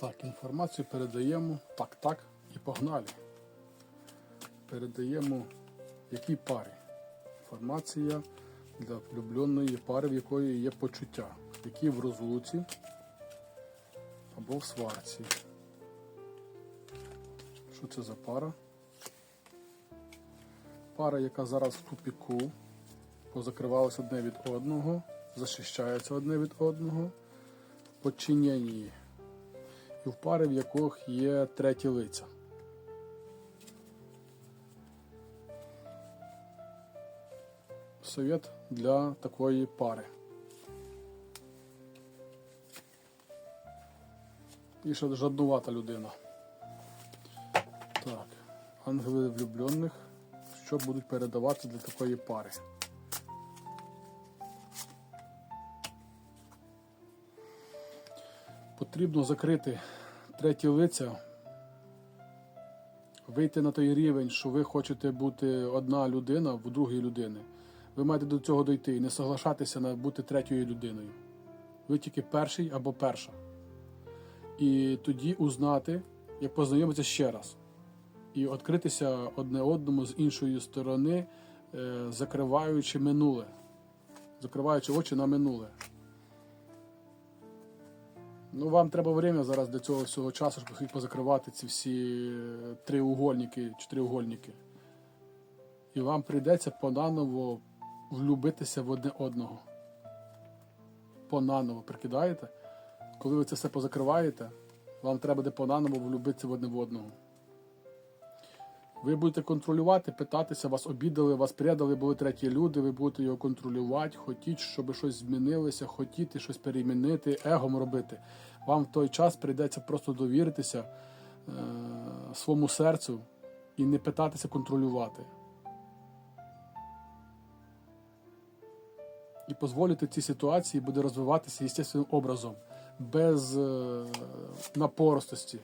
Так, інформацію передаємо так, так і погнали. Передаємо якій парі. Інформація для влюбленої пари, в якої є почуття, які в розлуці або в сварці. Що це за пара? Пара, яка зараз в тупіку, позакривалися одне від одного, захищаються одне від одного, подчинені і в пари, в яких є треті лиця. Совет для такої пари. І ще жаднувата людина. Так, ангели влюблених. Що будуть передавати для такої пари? Потрібно закрити треті лиця, вийти на той рівень, що ви хочете бути одна людина в другій людини. Ви маєте до цього дойти і не соглашатися на бути третьою людиною. Ви тільки перший або перша. І тоді узнати, як познайомитися ще раз. І відкритися одне одному з іншої сторони, е, закриваючи минуле, закриваючи очі на минуле. Ну, вам треба время зараз для цього всього часу, щоб їх позакривати ці всі е, триугольники, чотириугольники. І вам прийдеться понаново влюбитися в одне одного. Понаново, прикидаєте? Коли ви це все позакриваєте, вам треба буде понаново влюбитися в одне в одного. Ви будете контролювати, питатися, вас обідали, вас предали, були треті люди, ви будете його контролювати, хотіть, щоб щось змінилося, хотіти щось перемінити, егом робити. Вам в той час прийдеться просто довіритися е- своєму серцю і не питатися контролювати. І дозволити цій ситуації буде розвиватися естественним образом, без е- напоростості.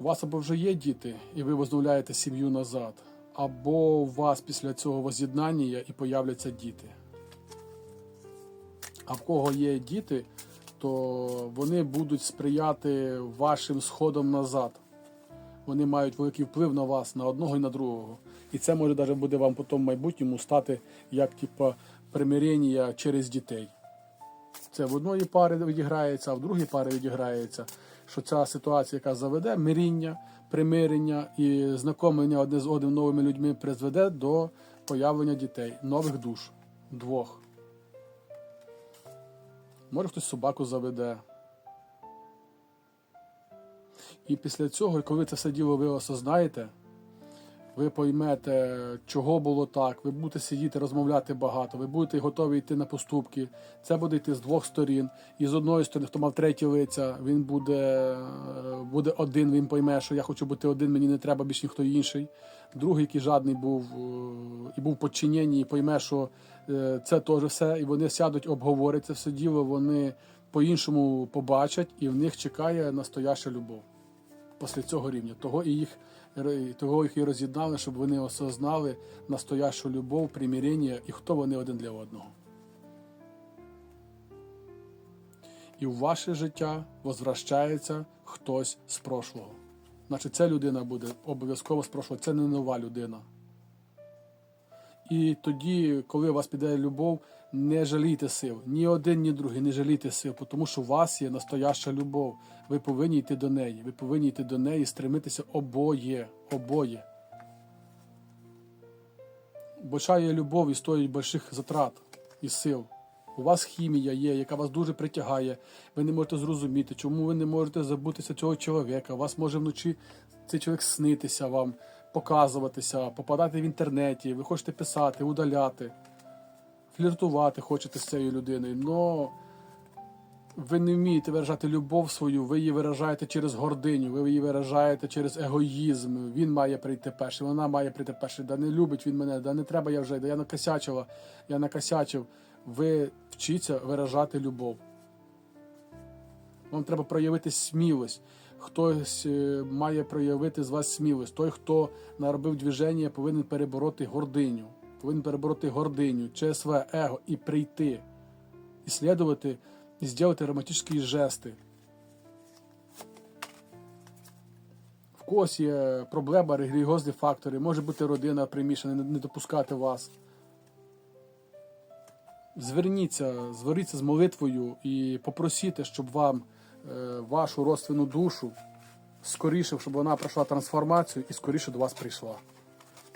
У вас або вже є діти, і ви возновляєте сім'ю назад, або у вас після цього воз'єднання і появляться діти. А в кого є діти, то вони будуть сприяти вашим сходом назад. Вони мають великий вплив на вас, на одного і на другого. І це може навіть буде вам потім в майбутньому стати як типу, примирення через дітей. Це в одної пари відіграється, а в другій пари відіграється, що ця ситуація, яка заведе миріння, примирення і знакомлення одне з одним новими людьми призведе до появлення дітей, нових душ, двох. Може хтось собаку заведе. І після цього, коли це все діло ви осознаєте, ви поймете, чого було так, ви будете сидіти, розмовляти багато, ви будете готові йти на поступки. Це буде йти з двох сторін. І з одної сторони, хто мав треті лиця, він буде, буде один, він пойме, що я хочу бути один, мені не треба більш ніхто інший. Другий, який жадний був е, і був подчиненні, і пойме, що е, це теж все, і вони сядуть, обговорять це все діло, вони по-іншому побачать, і в них чекає настояща любов після цього рівня. Того і їх того їх і роз'єднали, щоб вони осознали настоящу любов, примирення і хто вони один для одного. І в ваше життя возвращається хтось з прошлого. Значить, ця людина буде обов'язково з прошлого, це не нова людина. І тоді, коли у вас піде любов, не жалійте сил. Ні один, ні другий, не жалійте сил, тому що у вас є настояща любов. Ви повинні йти до неї. Ви повинні йти до неї стремитися обоє. Обоє. Большая любов і стоїть больших затрат і сил. У вас хімія є, яка вас дуже притягає. Ви не можете зрозуміти, чому ви не можете забутися цього чоловіка. У вас може вночі цей чоловік снитися вам, показуватися, попадати в інтернеті, ви хочете писати, удаляти, фліртувати хочете з цією людиною. Но ви не вмієте виражати любов свою, ви її виражаєте через гординю, ви її виражаєте через егоїзм. Він має прийти перший, вона має прийти перший. Да не любить він мене, да не треба я вже, да я накосячила, я накосячив. Ви вчіться виражати любов. Вам треба проявити смілость. Хтось е, має проявити з вас смілость. Той, хто наробив движення, повинен перебороти гординю, повинен перебороти гординю, через своє его і прийти, ісследувати і зробити романтичні жести. В когось є проблема, релігіозні фактори, може бути родина примішана, не допускати вас. Зверніться, зверніться з молитвою і попросіть, щоб вам е, вашу родственну душу скоріше, щоб вона пройшла трансформацію і скоріше до вас прийшла.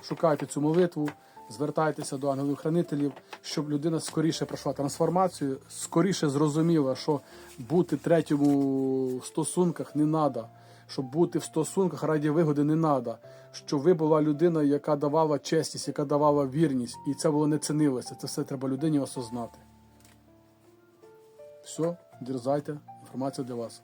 Шукайте цю молитву звертайтеся до ангелів-хранителів, щоб людина скоріше пройшла трансформацію, скоріше зрозуміла, що бути третьому в стосунках не треба, щоб бути в стосунках раді вигоди не треба, щоб ви була людина, яка давала чесність, яка давала вірність, і це було не цінилося. Це все треба людині осознати. Все, дерзайте, інформація для вас.